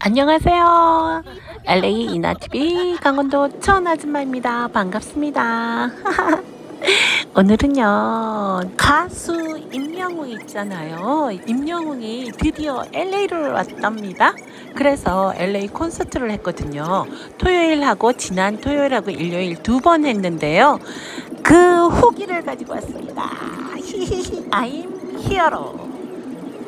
안녕하세요. LA 이나TV 강원도 천 아줌마입니다. 반갑습니다. 오늘은요, 가수 임영웅 있잖아요. 임영웅이 드디어 LA를 왔답니다. 그래서 LA 콘서트를 했거든요. 토요일하고 지난 토요일하고 일요일 두 번 했는데요. 그 후기를 가지고 왔습니다. I'm hero.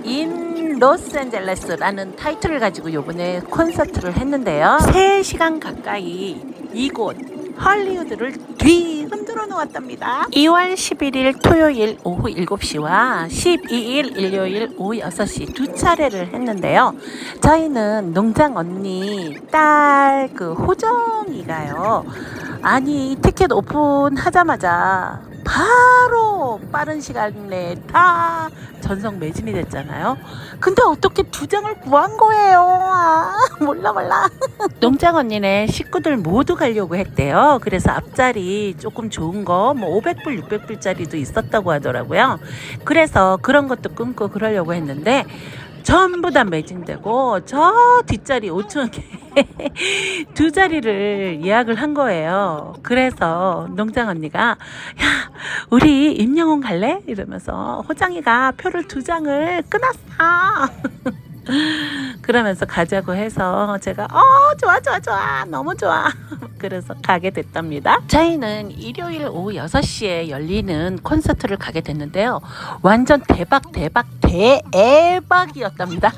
인 로스앤젤레스라는 타이틀을 가지고 요번에 콘서트를 했는데요. 3시간 가까이 이곳 헐리우드를 뒤 흔들어 놓았답니다. 2월 11일 토요일 오후 7시와 12일 일요일 오후 6시 두 차례를 했는데요. 저희는 농장 언니 딸 그 호정이가요. 아니 티켓 오픈하자마자 바로 빠른 시간 내에 다 전성 매진이 됐잖아요. 근데 어떻게 두 장을 구한 거예요? 아, 몰라 몰라. 농장 언니네 식구들 모두 가려고 했대요. 그래서 앞자리 조금 좋은 거 뭐 500불, 600불짜리도 있었다고 하더라고요. 그래서 그런 것도 끊고 그러려고 했는데 전부 다 매진되고 저 뒷자리 5천 개두 자리를 예약을 한 거예요. 그래서 농장 언니가 야 우리 임영웅 갈래? 이러면서 호장이가 표를 두 장을 끊었어. 그러면서 가자고 해서 제가 어 좋아 좋아 좋아 너무 좋아 그래서 가게 됐답니다 저희는 일요일 오후 6시에 열리는 콘서트를 가게 됐는데요 완전 대박 대박 대박이었답니다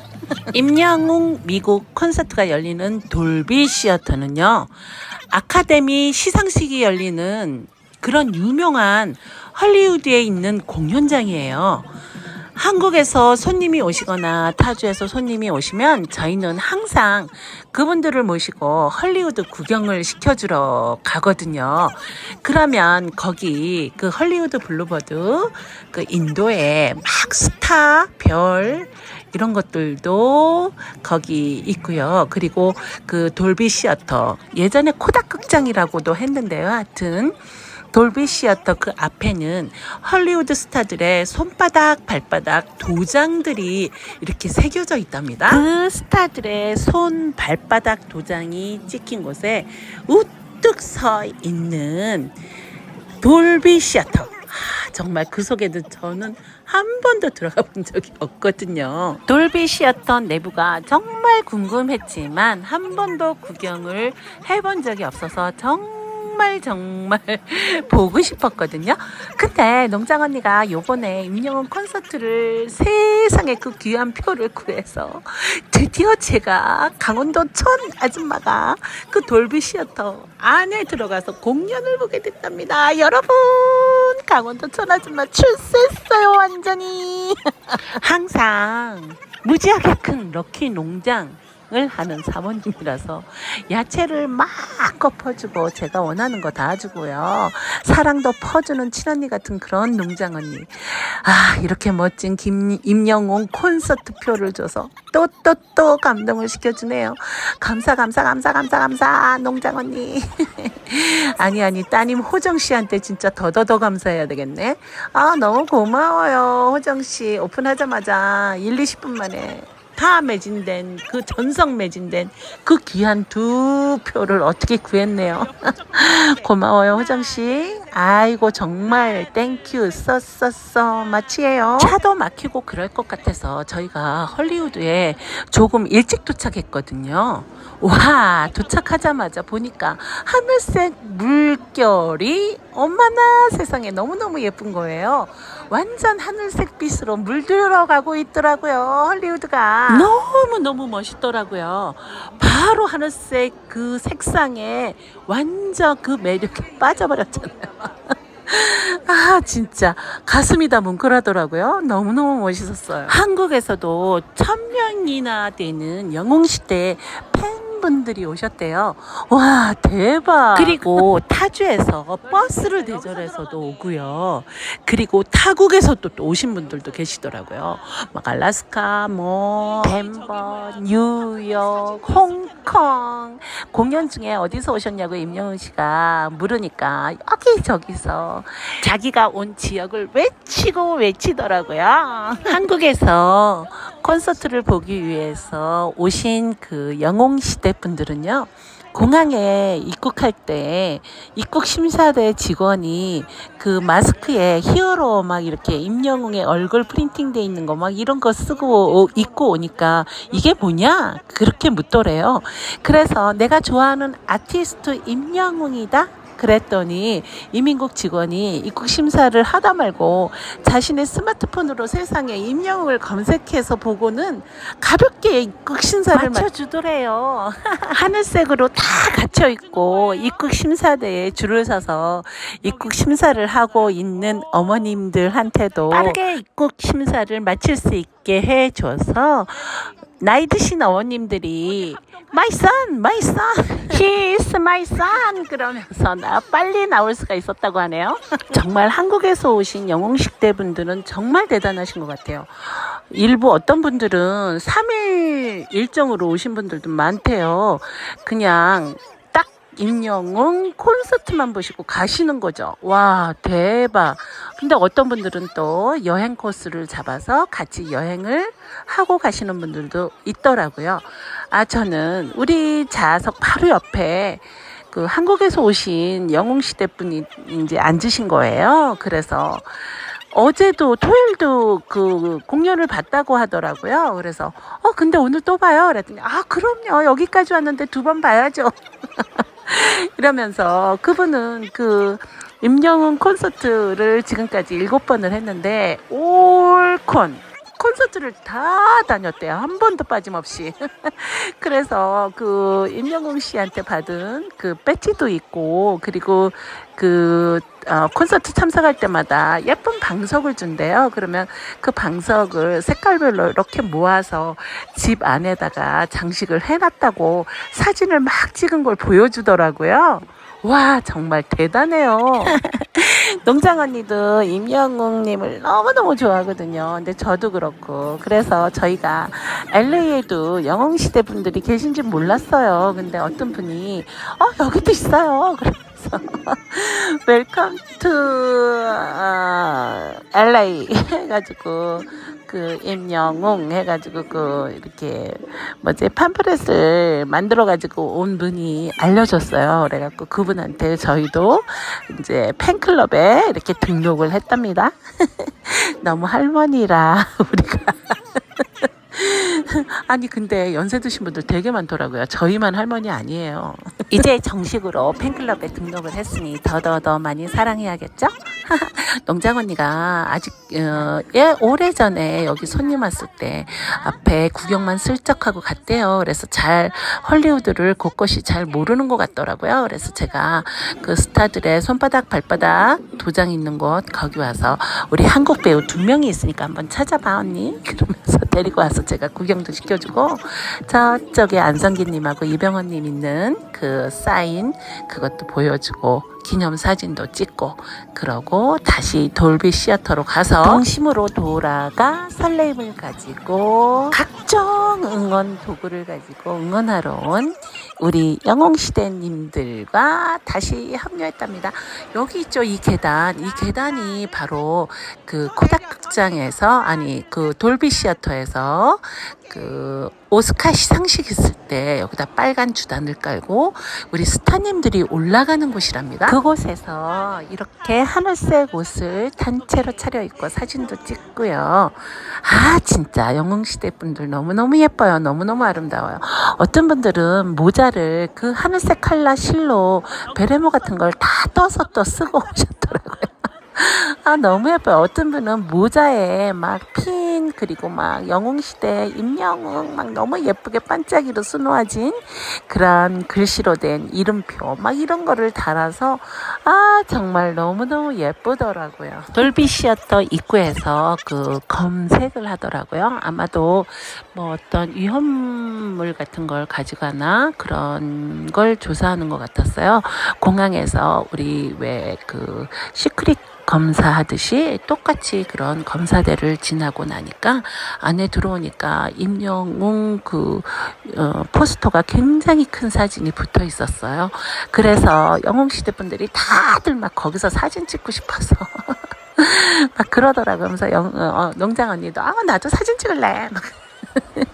임영웅 미국 콘서트가 열리는 돌비 시어터는요 아카데미 시상식이 열리는 그런 유명한 헐리우드에 있는 공연장이에요. 한국에서 손님이 오시거나 타주에서 손님이 오시면 저희는 항상 그분들을 모시고 헐리우드 구경을 시켜주러 가거든요. 그러면 거기 그 헐리우드 블루버드 그 인도에 막 스타 별 이런 것들도 거기 있고요. 그리고 그 돌비 시어터 예전에 코닥 극장이라고도 했는데요. 하여튼 돌비 시어터 그 앞에는 헐리우드 스타들의 손바닥, 발바닥 도장들이 이렇게 새겨져 있답니다. 그 스타들의 손, 발바닥 도장이 찍힌 곳에 우뚝 서 있는 돌비 시어터. 아, 정말 그 속에는 저는 한 번도 들어가 본 적이 없거든요. 돌비 시어터 내부가 정말 궁금했지만 한 번도 구경을 해본 적이 없어서 정말 정말 보고 싶었거든요. 근데 농장 언니가 요번에 임영웅 콘서트를 세상에 그 귀한 표를 구해서 드디어 제가 강원도 천 아줌마가 그 돌비 시어터 안에 들어가서 공연을 보게 됐답니다. 여러분 강원도 천 아줌마 출세했어요 완전히. 항상 무지하게 큰 럭키 농장 을 하는 사모님이라서 야채를 마음껏 퍼주고 제가 원하는 거 다 주고요. 사랑도 퍼주는 친언니 같은 그런 농장 언니. 아 이렇게 멋진 김 임영웅 콘서트 표를 줘서 또 또 또 감동을 시켜주네요. 감사 감사 감사 감사 감사 농장 언니. 아니 아니 따님 호정 씨한테 진짜 더더더 감사해야 되겠네. 아 너무 고마워요 호정 씨 오픈하자마자 1, 20분 만에 다 매진된 그 전성 매진된 그 귀한 두 표를 어떻게 구했네요. 고마워요 호정 씨. 아이고 정말 땡큐 써써써 마치예요. 차도 막히고 그럴 것 같아서 저희가 헐리우드에 조금 일찍 도착했거든요. 와 도착하자마자 보니까 하늘색 물결이 엄마나 세상에 너무너무 예쁜 거예요. 완전 하늘색 빛으로 물들어가고 있더라고요. 헐리우드가 너무너무 멋있더라고요. 바로 하늘색 그 색상에 완전 그 매력에 빠져버렸잖아요. 아 진짜 가슴이 다 뭉클하더라고요. 너무너무 멋있었어요. 한국에서도 천 명이나 되는 영웅시대 팬 분들이 오셨대요. 와 대박. 그리고 타주에서 버스를 대절해서도 오고요. 그리고 타국에서도 또 오신 분들도 계시더라고요. 막 알라스카, 뭐 덴버, 뉴욕, 홍콩 공연 중에 어디서 오셨냐고 임영웅 씨가 물으니까 여기 저기서 자기가 온 지역을 외치고 외치더라고요. 한국에서 콘서트를 보기 위해서 오신 그 영웅 시대 분들은요. 공항에 입국할 때 입국 심사대 직원이 그 마스크에 히어로 막 이렇게 임영웅의 얼굴 프린팅돼 있는 거 막 이런 거 쓰고 오- 입고 오니까 이게 뭐냐 그렇게 묻더래요. 그래서 내가 좋아하는 아티스트 임영웅이다. 그랬더니 이민국 직원이 입국 심사를 하다 말고 자신의 스마트폰으로 세상에 임영웅을 검색해서 보고는 가볍게 입국 심사를 맞춰주더래요. 하늘색으로 다 갇혀 있고 입국 심사대에 줄을 서서 입국 심사를 하고 있는 어머님들한테도 빠르게 입국 심사를 마칠 수 있게 해 줘서 나이 드신 어머님들이 My son, my son, he is my son 그러면서 나 빨리 나올 수가 있었다고 하네요. 정말 한국에서 오신 영웅식 대 분들은 정말 대단하신 것 같아요. 일부 어떤 분들은 3일 일정으로 오신 분들도 많대요. 그냥 딱 임영웅 콘서트만 보시고 가시는 거죠. 와, 대박. 근데 어떤 분들은 또 여행 코스를 잡아서 같이 여행을 하고 가시는 분들도 있더라고요. 아, 저는 우리 좌석 바로 옆에 그 한국에서 오신 영웅시대 분이 이제 앉으신 거예요. 그래서 어제도 토요일도 그 공연을 봤다고 하더라고요. 그래서 어 근데 오늘 또 봐요. 그랬더니 아 그럼요 여기까지 왔는데 두 번 봐야죠. 이러면서 그분은 그 임영웅 콘서트를 지금까지 일곱 번을 했는데 올콘 콘서트를 다 다녔대요. 한 번도 빠짐없이. 그래서 그 임영웅 씨한테 받은 그 배지도 있고 그리고 그 어, 콘서트 참석할 때마다 예쁜 방석을 준대요. 그러면 그 방석을 색깔별로 이렇게 모아서 집 안에다가 장식을 해놨다고 사진을 막 찍은 걸 보여주더라고요. 와 정말 대단해요. 농장 언니도 임영웅님을 너무너무 좋아하거든요. 근데 저도 그렇고. 그래서 저희가 LA에도 영웅 시대 분들이 계신지 몰랐어요. 근데 어떤 분이, 어, 여기도 있어요. 그래서, 웰컴 투, 어, LA 해가지고, 그, 임영웅 해가지고, 그, 이렇게, 뭐지, 팜프렛을 만들어가지고 온 분이 알려줬어요. 그래갖고 그분한테 저희도 이제 팬클럽에 이렇게 등록을 했답니다. 너무 할머니라 우리가 아니 근데 연세 드신 분들 되게 많더라고요. 저희만 할머니 아니에요. 이제 정식으로 팬클럽에 등록을 했으니 더더더 많이 사랑해야겠죠? 농장 언니가 아직 어, 예 오래 전에 여기 손님 왔을 때 앞에 구경만 슬쩍 하고 갔대요. 그래서 잘 헐리우드를 곳곳이 잘 모르는 것 같더라고요. 그래서 제가 그 스타들의 손바닥 발바닥 도장 있는 곳 거기 와서 우리 한국 배우 두 명이 있으니까 한번 찾아봐 언니. 그러면서 데리고 와서 제가 구경도 시켜주고 저쪽에 안성기님하고 이병헌님 있는 그 사인 그것도 보여주고 기념 사진도 찍고 그러고 다시 돌비 시어터로 가서 동심으로 돌아가 설레임을 가지고 각종 응원 도구를 가지고 응원하러 온 우리 영웅시대님들과 다시 합류했답니다. 여기 있죠 이 계단 이 계단이 바로 그 코닥 극장에서 아니 그 돌비 시어터에서 그 오스카 시상식 있을 때 여기다 빨간 주단을 깔고 우리 스타님들이 올라가는 곳이랍니다. 그곳에서 이렇게 하늘색 옷을 단체로 차려입고 사진도 찍고요. 아 진짜 영웅시대 분들 너무너무 예뻐요. 너무너무 아름다워요. 어떤 분들은 모자를 그 하늘색 칼라 실로 베레모 같은 걸 다 떠서 또 쓰고 오셨더라고요. 아 너무 예뻐요. 어떤 분은 모자에 막 핀 그리고 막 영웅시대 임영웅 막 너무 예쁘게 반짝이로 수놓아진 그런 글씨로 된 이름표 막 이런 거를 달아서 아 정말 너무너무 예쁘더라고요. 돌비 시어터 입구에서 그 검색을 하더라고요. 아마도 뭐 어떤 위험물 같은 걸 가져가나 그런 걸 조사하는 것 같았어요. 공항에서 우리 왜 그 시크릿 검사하듯이 똑같이 그런 검사대를 지나고 나니까 안에 들어오니까 임영웅 그 어, 포스터가 굉장히 큰 사진이 붙어 있었어요. 그래서 영웅 시대 분들이 다들 막 거기서 사진 찍고 싶어서 막 그러더라고요. 그러면서 영, 어, 농장 언니도 아 나도 사진 찍을래. 막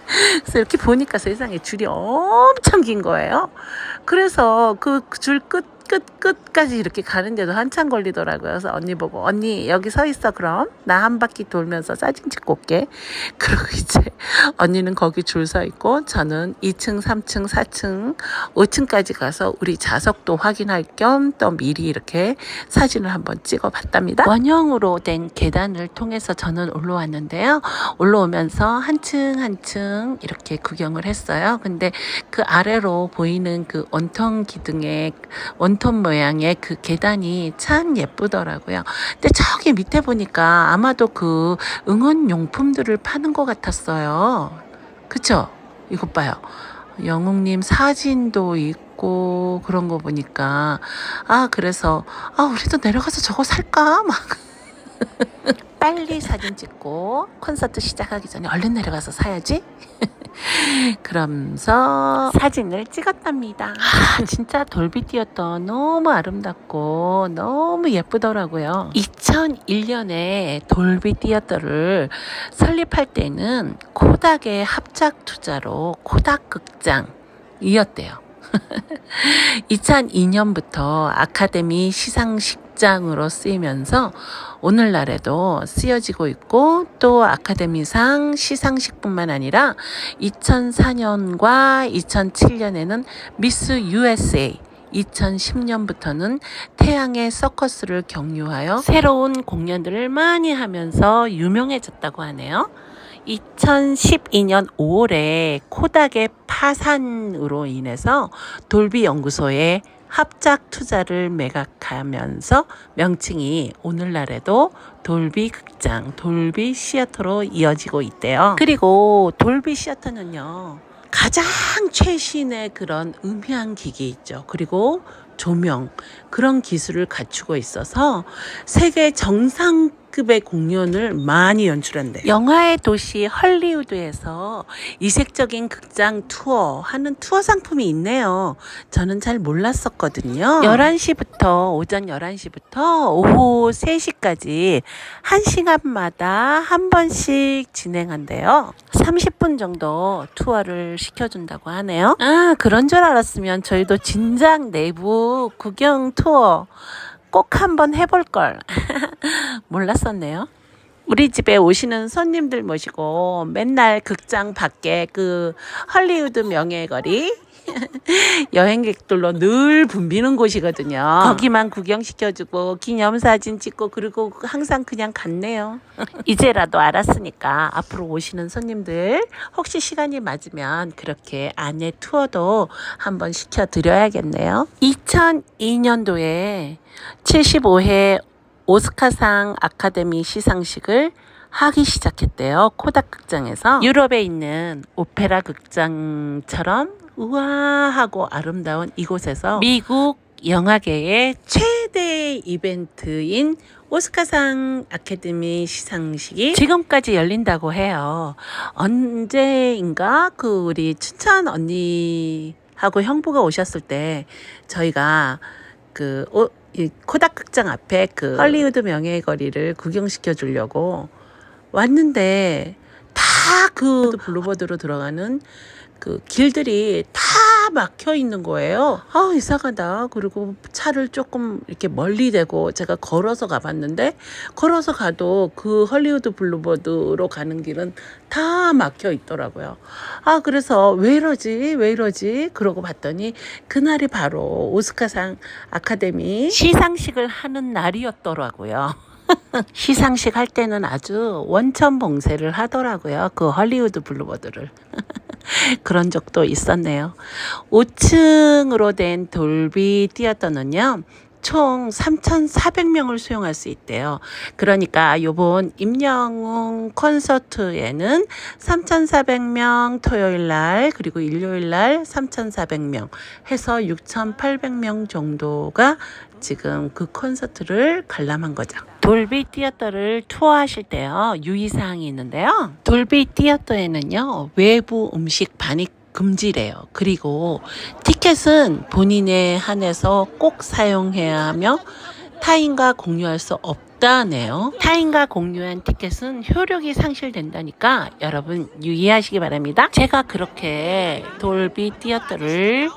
그래서 이렇게 보니까 세상에 줄이 엄청 긴 거예요. 그래서 그 줄 끝, 끝, 끝까지 이렇게 가는데도 한참 걸리더라고요. 그래서 언니 보고, 언니, 여기 서 있어, 그럼. 나 한 바퀴 돌면서 사진 찍고 올게. 그리고 이제 언니는 거기 줄 서 있고, 저는 2층, 3층, 4층, 5층까지 가서 우리 자석도 확인할 겸 또 미리 이렇게 사진을 한번 찍어 봤답니다. 원형으로 된 계단을 통해서 저는 올라왔는데요. 올라오면서 한층 한층 이렇게 구경을 했어요. 근데 그 아래로 보이는 그 원통 기둥의 원통 모양의 그 계단이 참 예쁘더라고요. 근데 저기 밑에 보니까 아마도 그 응원 용품들을 파는 것 같았어요. 그쵸? 이것 봐요. 영웅님 사진도 있고 그런 거 보니까 아 그래서 아 우리도 내려가서 저거 살까 막 빨리 사진 찍고 콘서트 시작하기 전에 얼른 내려가서 사야지. 그러면서 사진을 찍었답니다. 아, 진짜 돌비 뛰었던 너무 아름답고 너무 예쁘더라고요. 2001년에 돌비 뛰었더를 설립할 때는 코닥의 합작 투자로 코닥 극장이었대요. 2002년부터 아카데미 시상식 장으로 쓰이면서 오늘날에도 쓰여지고 있고 또 아카데미상 시상식뿐만 아니라 2004년과 2007년에는 미스 USA 2010년부터는 태양의 서커스를 경유하여 새로운 공연들을 많이 하면서 유명해졌다고 하네요. 2012년 5월에 코닥의 파산으로 인해서 돌비 연구소에 합작 투자를 매각하면서 명칭이 오늘날에도 돌비 극장, 돌비 시어터로 이어지고 있대요. 그리고 돌비 시어터는요. 가장 최신의 그런 음향 기기 있죠. 그리고 조명 그런 기술을 갖추고 있어서 세계 정상 급의 공연을 많이 연출한대. 영화의 도시 헐리우드에서 이색적인 극장 투어 하는 투어 상품이 있네요. 저는 잘 몰랐었거든요. 11시부터 오전 11시부터 오후 3시까지 1시간마다 한 번씩 진행한대요. 30분 정도 투어를 시켜준다고 하네요. 아, 그런 줄 알았으면 저희도 진작 내부 구경 투어 꼭 한번 해볼 걸. 몰랐었네요. 우리 집에 오시는 손님들 모시고 맨날 극장 밖에 그 헐리우드 명예거리 여행객들로 늘 붐비는 곳이거든요. 거기만 구경시켜주고 기념사진 찍고 그리고 항상 그냥 갔네요. 이제라도 알았으니까 앞으로 오시는 손님들 혹시 시간이 맞으면 그렇게 안내 투어도 한번 시켜드려야겠네요. 2002년도에 75회 오스카상 아카데미 시상식을 하기 시작했대요. 코닥 극장에서 유럽에 있는 오페라 극장처럼 우아하고 아름다운 이곳에서 미국 영화계의 최대 이벤트인 오스카상 아카데미 시상식이 지금까지 열린다고 해요. 언제인가 그 우리 춘천 언니하고 형부가 오셨을 때 저희가 그 오, 이 코닥 극장 앞에 그 헐리우드 명예의 거리를 구경시켜 주려고 왔는데 다 그 블루버드로 들어가는 그 길들이 다 막혀 있는 거예요. 아, 이상하다. 그리고 차를 조금 이렇게 멀리 대고 제가 걸어서 가봤는데 걸어서 가도 그 헐리우드 블루버드로 가는 길은 다 막혀 있더라고요. 아, 그래서 왜 이러지? 왜 이러지? 그러고 봤더니 그날이 바로 오스카상 아카데미 시상식을 하는 날이었더라고요. 시상식 할 때는 아주 원천 봉쇄를 하더라고요. 그 헐리우드 블루버드를. 그런 적도 있었네요. 5층으로 된 돌비 티어터는요. 총 3,400명을 수용할 수 있대요. 그러니까 요번 임영웅 콘서트에는 3,400명 토요일 날 그리고 일요일 날 3,400명 해서 6,800명 정도가 지금 그 콘서트를 관람한 거죠. 돌비 티어터를 투어하실 때요 유의사항이 있는데요. 돌비 티어터에는요 외부 음식 반입 금지래요. 그리고 티켓은 본인에 한해서 꼭 사용해야 하며 타인과 공유할 수 없다네요. 타인과 공유한 티켓은 효력이 상실된다니까 여러분 유의하시기 바랍니다. 제가 그렇게 돌비 티어터를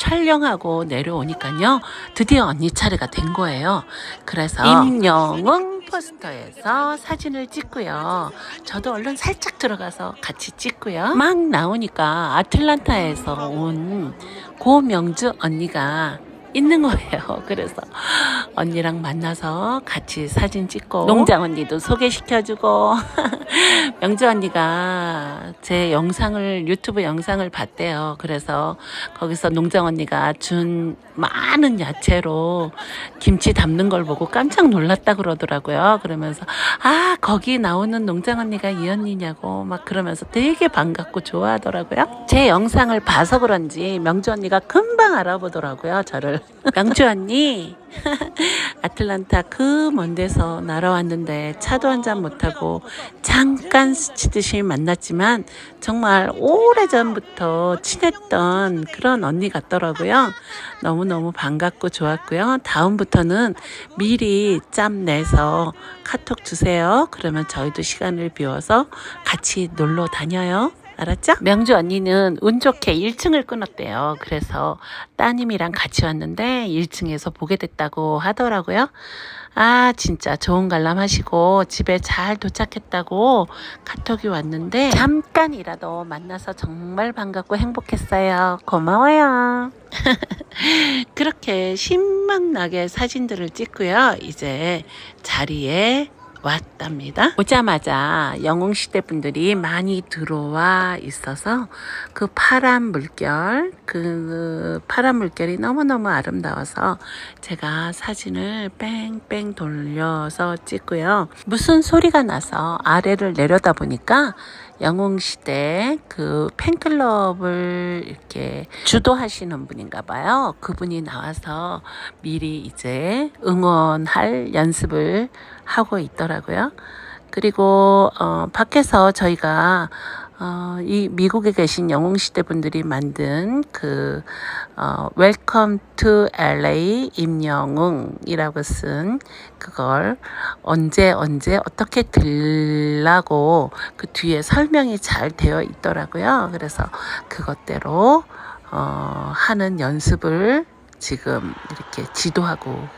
촬영하고 내려오니까요. 드디어 언니 차례가 된 거예요. 그래서 임영웅 포스터에서 사진을 찍고요. 저도 얼른 살짝 들어가서 같이 찍고요. 막 나오니까 아틀란타에서 온 고명주 언니가 있는 거예요. 그래서 언니랑 만나서 같이 사진 찍고 농장 언니도 소개시켜주고 명주 언니가 제 영상을 유튜브 영상을 봤대요. 그래서 거기서 농장 언니가 준 많은 야채로 김치 담는 걸 보고 깜짝 놀랐다 그러더라고요. 그러면서 아 거기 나오는 농장 언니가 이 언니냐고 막 그러면서 되게 반갑고 좋아하더라고요. 제 영상을 봐서 그런지 명주 언니가 금방 알아보더라고요. 저를 명주 언니 아틀란타 그 먼 데서 날아왔는데 차도 한 잔 못하고 잠깐 스치듯이 만났지만 정말 오래전부터 친했던 그런 언니 같더라고요. 너무너무 반갑고 좋았고요. 다음부터는 미리 짬 내서 카톡 주세요. 그러면 저희도 시간을 비워서 같이 놀러 다녀요. 알았죠? 명주 언니는 운 좋게 1층을 끊었대요. 그래서 따님이랑 같이 왔는데 1층에서 보게 됐다고 하더라고요. 아, 진짜 좋은 관람 하시고 집에 잘 도착했다고 카톡이 왔는데 잠깐이라도 만나서 정말 반갑고 행복했어요. 고마워요. 그렇게 신망나게 사진들을 찍고요. 이제 자리에 왔답니다. 오자마자 영웅시대 분들이 많이 들어와 있어서 그 파란 물결, 그 파란 물결이 너무너무 아름다워서 제가 사진을 뺑뺑 돌려서 찍고요. 무슨 소리가 나서 아래를 내려다 보니까 영웅시대 그 팬클럽을 이렇게 주도하시는 분인가 봐요. 그분이 나와서 미리 이제 응원할 연습을 하고 있더라고요. 그리고 어, 밖에서 저희가 어, 이 미국에 계신 영웅시대 분들이 만든 그 어, Welcome to LA 임영웅이라고 쓴 그걸 언제 언제 어떻게 들라고 그 뒤에 설명이 잘 되어 있더라고요. 그래서 그것대로 어, 하는 연습을 지금 이렇게 지도하고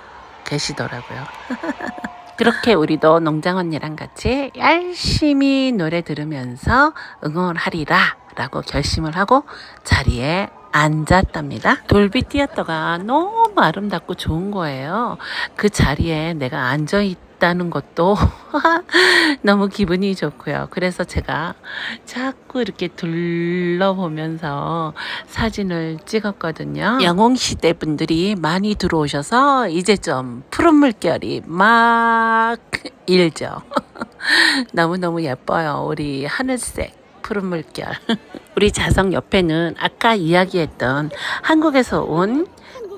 계시더라고요. 그렇게 우리도 농장 언니랑 같이 열심히 노래 들으면서 응원하리라 라고 결심을 하고 자리에 앉았답니다. 돌비 뛰었다가 너무 아름답고 좋은 거예요. 그 자리에 내가 앉아 있다 는 것도 너무 기분이 좋고요. 그래서 제가 자꾸 이렇게 둘러보면서 사진을 찍었거든요. 영웅시대 분들이 많이 들어오셔서 이제 좀 푸른 물결이 막 일죠. 너무너무 예뻐요. 우리 하늘색 푸른 물결. 우리 자성 옆에는 아까 이야기했던 한국에서 온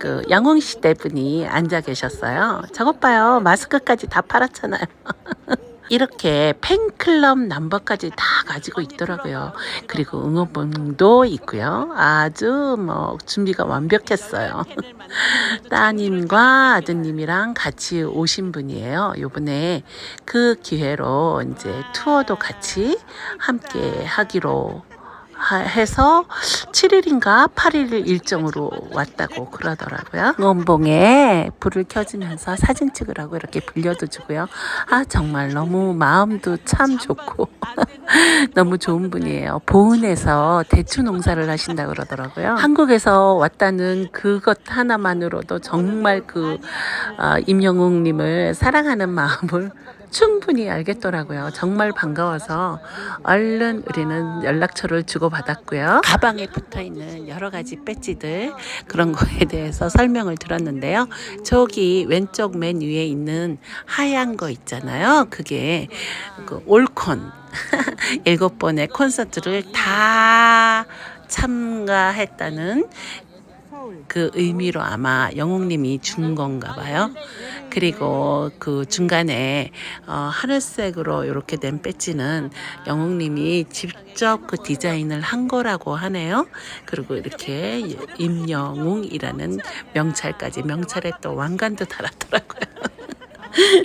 그 영웅시대 분이 앉아 계셨어요. 저것 봐요. 마스크까지 다 팔았잖아요. 이렇게 팬클럽 넘버까지 다 가지고 있더라고요. 그리고 응원봉도 있고요. 아주 뭐 준비가 완벽했어요. 따님과 아드님이랑 같이 오신 분이에요. 요번에 그 기회로 이제 투어도 같이 함께 하기로 하- 해서 7일인가 8일 일정으로 왔다고 그러더라고요. 응원봉에 불을 켜주면서 사진 찍으라고 이렇게 빌려도 주고요. 아 정말 너무 마음도 참 좋고 너무 좋은 분이에요. 보은에서 대추 농사를 하신다 그러더라고요. 한국에서 왔다는 그것 하나만으로도 정말 그 어, 임영웅님을 사랑하는 마음을 충분히 알겠더라고요. 정말 반가워서 얼른 우리는 연락처를 주고받았고요. 가방에 붙어 있는 여러 가지 배지들 그런 거에 대해서 설명을 들었는데요. 저기 왼쪽 맨 위에 있는 하얀 거 있잖아요. 그게 그 올콘 일곱 번의 콘서트를 다 참가했다는 그 의미로 아마 영웅님이 준 건가 봐요. 그리고 그 중간에 어, 하늘색으로 이렇게 된 배지는 영웅님이 직접 그 디자인을 한 거라고 하네요. 그리고 이렇게 임영웅이라는 명찰까지 명찰에 또 왕관도 달았더라고요.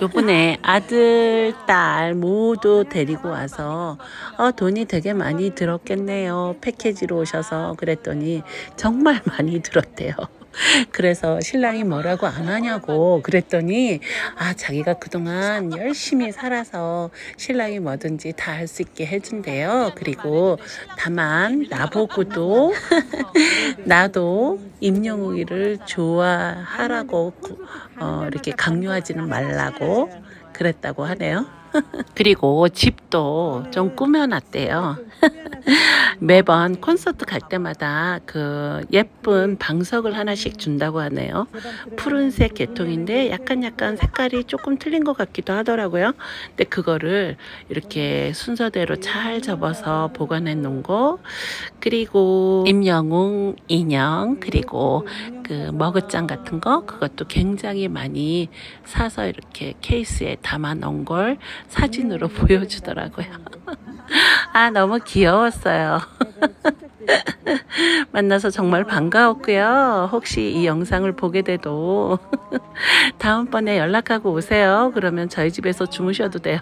요번에 아들, 딸 모두 데리고 와서 어, 돈이 되게 많이 들었겠네요. 패키지로 오셔서 그랬더니 정말 많이 들었대요. 그래서 신랑이 뭐라고 안 하냐고 그랬더니 아 자기가 그동안 열심히 살아서 신랑이 뭐든지 다 할 수 있게 해준대요. 그리고 다만 나보고도 나도 임영웅이를 좋아하라고 구- 어, 이렇게 강요하지는 말라고 그랬다고 하네요. 그리고 집도 좀 꾸며놨대요. 매번 콘서트 갈 때마다 그 예쁜 방석을 하나씩 준다고 하네요. 푸른색 계통인데 약간 약간 색깔이 조금 틀린 것 같기도 하더라고요. 근데 그거를 이렇게 순서대로 잘 접어서 보관해 놓은 거, 그리고 임영웅 인형, 그리고 그 머그잔 같은 거, 그것도 굉장히 많이 사서 이렇게 케이스에 담아 놓은 걸 사진으로 보여주더라고요. 아, 너무 귀여웠어요. 만나서 정말 반가웠고요. 혹시 이 영상을 보게 돼도 다음번에 연락하고 오세요. 그러면 저희 집에서 주무셔도 돼요.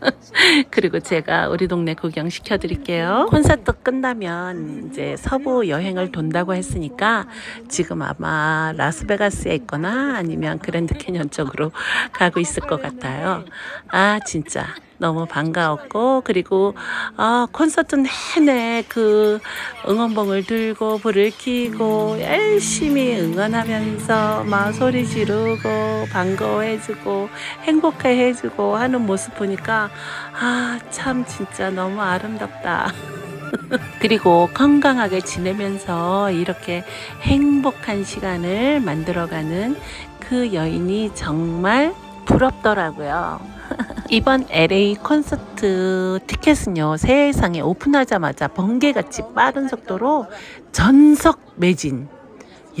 그리고 제가 우리 동네 구경 시켜드릴게요. 콘서트 끝나면 이제 서부 여행을 돈다고 했으니까 지금 아마 라스베가스에 있거나 아니면 그랜드 캐년 쪽으로 가고 있을 것 같아요. 아, 진짜. 너무 반가웠고 그리고 아 콘서트 내내 그 응원봉을 들고 불을 켜고 열심히 응원하면서 막 소리 지르고 반가워해주고 행복해해주고 하는 모습 보니까 아 참 진짜 너무 아름답다. 그리고 건강하게 지내면서 이렇게 행복한 시간을 만들어가는 그 여인이 정말 부럽더라고요. 이번 LA 콘서트 티켓은요, 세상에 오픈하자마자 번개같이 빠른 속도로 전석 매진.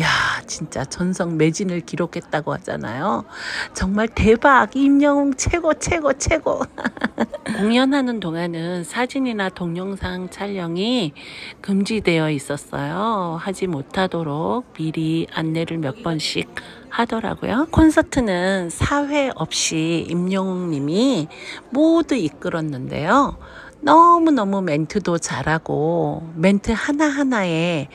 야, 진짜 전석 매진을 기록했다고 하잖아요. 정말 대박! 임영웅 최고, 최고, 최고! 공연하는 동안은 사진이나 동영상 촬영이 금지되어 있었어요. 하지 못하도록 미리 안내를 몇 번씩 하더라고요. 콘서트는 사회 없이 임영웅 님이 모두 이끌었는데요. 너무너무 멘트도 잘하고 멘트 하나하나에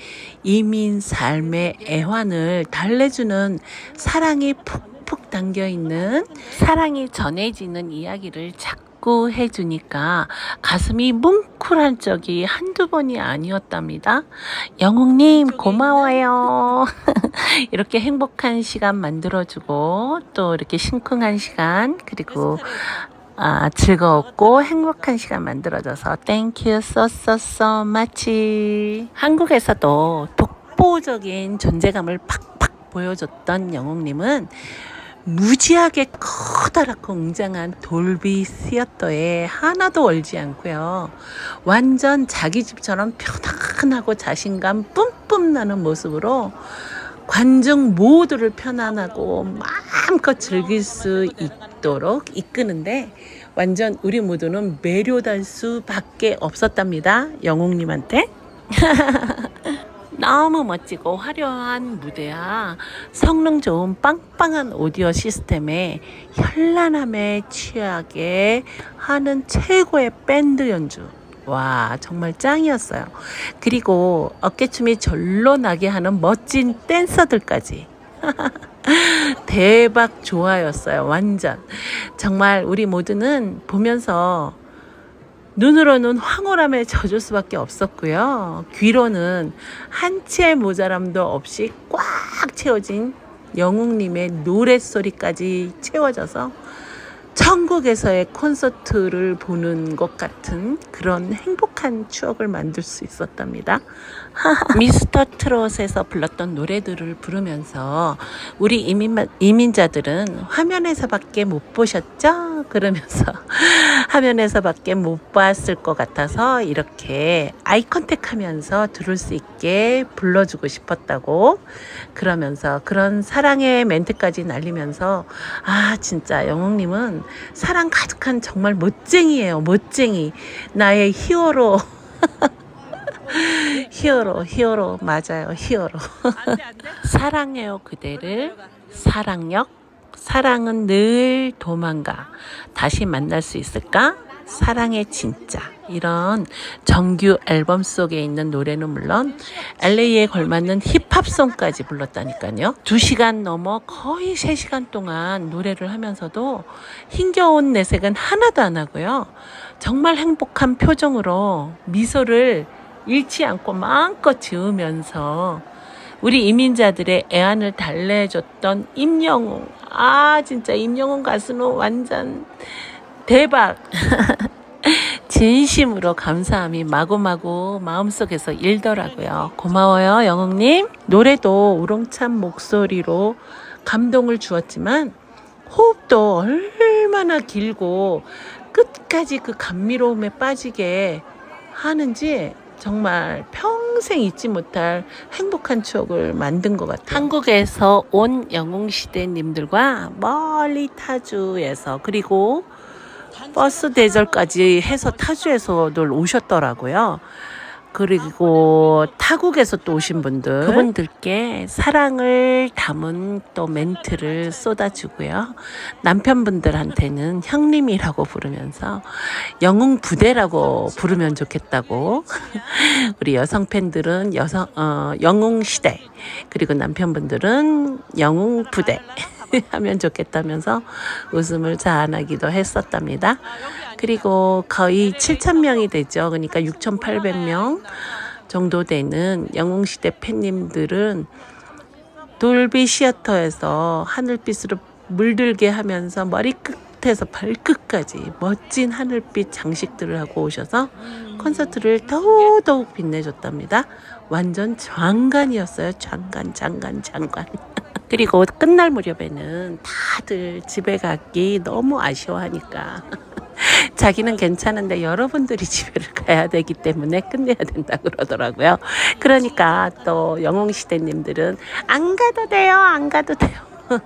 이민 삶의 애환을 달래주는 사랑이 푹푹 담겨 있는 사랑이 전해지는 이야기를 자꾸 해주니까 가슴이 뭉클한 적이 한두 번이 아니었답니다. 영웅님 고마워요. 이렇게 행복한 시간 만들어주고 또 이렇게 심쿵한 시간 그리고 아, 즐거웠고 행복한 시간 만들어줘서 Thank you so so so much. 한국에서도 독보적인 존재감을 팍팍 보여줬던 영웅님은 무지하게 커다랗고 웅장한 돌비 시어터에 하나도 얼지 않고요. 완전 자기 집처럼 편안하고 자신감 뿜뿜 나는 모습으로 관중 모두를 편안하고 마음껏 즐길 수 있도록 이끄는데 완전 우리 모두는 매료될 수밖에 없었답니다. 영웅님한테. 너무 멋지고 화려한 무대야 성능 좋은 빵빵한 오디오 시스템에 현란함에 취하게 하는 최고의 밴드 연주. 와, 정말 짱이었어요. 그리고 어깨춤이 절로 나게 하는 멋진 댄서들까지. 대박 좋아였어요. 완전. 정말 우리 모두는 보면서 눈으로는 황홀함에 젖을 수밖에 없었고요. 귀로는 한 치의 모자람도 없이 꽉 채워진 영웅님의 노랫소리까지 채워져서 천국에서의 콘서트를 보는 것 같은 그런 행복한 추억을 만들 수 있었답니다. 미스터 트롯에서 불렀던 노래들을 부르면서 우리 이민, 이민자들은 화면에서밖에 못 보셨죠? 그러면서 화면에서밖에 못 봤을 것 같아서 이렇게 아이 컨택 하면서 들을 수 있게 불러주고 싶었다고 그러면서 그런 사랑의 멘트까지 날리면서 아 진짜 영웅님은 사랑 가득한 정말 멋쟁이에요 멋쟁이. 나의 히어로. 히어로 히어로 맞아요 히어로. 사랑해요 그대를. 사랑력? 사랑은 늘 도망가. 다시 만날 수 있을까? 사랑의 진짜 이런 정규 앨범 속에 있는 노래는 물론 LA에 걸맞는 힙합송까지 불렀다니까요. 두 시간 넘어 거의 세 시간 동안 노래를 하면서도 힘겨운 내색은 하나도 안 하고요. 정말 행복한 표정으로 미소를 잃지 않고 마음껏 지으면서 우리 이민자들의 애안을 달래줬던 임영웅. 아, 진짜 임영웅 가수는 완전 대박. 진심으로 감사함이 마구마구 마음속에서 일더라고요. 고마워요, 영웅님. 노래도 우렁찬 목소리로 감동을 주었지만 호흡도 얼마나 길고 끝까지 그 감미로움에 빠지게 하는지 정말 평생 잊지 못할 행복한 추억을 만든 것 같아요. 한국에서 온 영웅시대님들과 멀리 타주에서 그리고 버스 대절까지 해서 타주에서들 오셨더라고요. 그리고 타국에서 또 오신 분들 그분들께 사랑을 담은 또 멘트를 쏟아주고요. 남편분들한테는 형님이라고 부르면서 영웅 부대라고 부르면 좋겠다고 우리 여성 팬들은 여성 어, 영웅 시대 그리고 남편분들은 영웅 부대 하면 좋겠다면서 웃음을 자아나기도 했었답니다. 그리고 거의 7천 명이 되죠. 그러니까 6,800명 정도 되는 영웅시대 팬님들은 돌비 시어터에서 하늘빛으로 물들게 하면서 머리끝에서 발끝까지 멋진 하늘빛 장식들을 하고 오셔서 콘서트를 더더욱 빛내줬답니다. 완전 장관이었어요. 장관, 장관, 장관. 그리고 끝날 무렵에는 다들 집에 가기 너무 아쉬워하니까 자기는 괜찮은데 여러분들이 집에를 가야 되기 때문에 끝내야 된다 그러더라고요. 그러니까 또 영웅시대님들은 안 가도 돼요, 안 가도 돼요.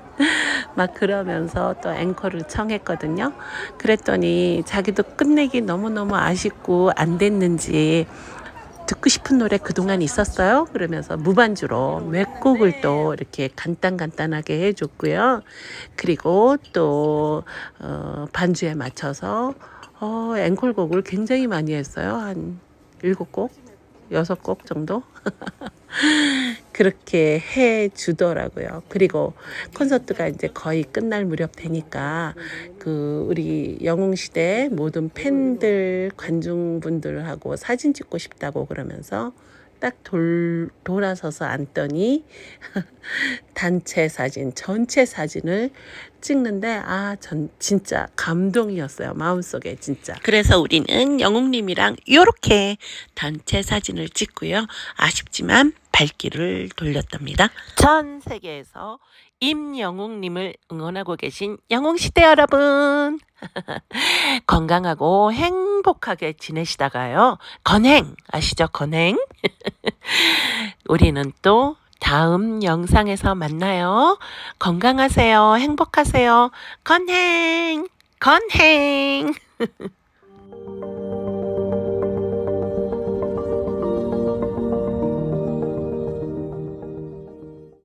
막 그러면서 또 앵커를 청했거든요. 그랬더니 자기도 끝내기 너무너무 아쉽고 안 됐는지 듣고 싶은 노래 그동안 있었어요? 그러면서 무반주로 몇 곡을 또 이렇게 간단간단하게 해줬고요. 그리고 또, 어, 반주에 맞춰서, 어, 앵콜곡을 굉장히 많이 했어요. 한 일곱 곡? 여섯 곡 정도? 그렇게 해 주더라고요. 그리고 콘서트가 이제 거의 끝날 무렵 되니까 그 우리 영웅시대 모든 팬들, 관중분들하고 사진 찍고 싶다고 그러면서 딱 돌, 돌아서서 앉더니 단체 사진, 전체 사진을 찍는데 아, 전 진짜 감동이었어요. 마음속에 진짜. 그래서 우리는 영웅님이랑 이렇게 단체 사진을 찍고요. 아쉽지만 발길을 돌렸답니다. 전 세계에서 임영웅님을 응원하고 계신 영웅시대 여러분. 건강하고 행복하게 지내시다가요. 건행 아시죠? 건행. 우리는 또 다음 영상에서 만나요. 건강하세요. 행복하세요. 건행, 건행.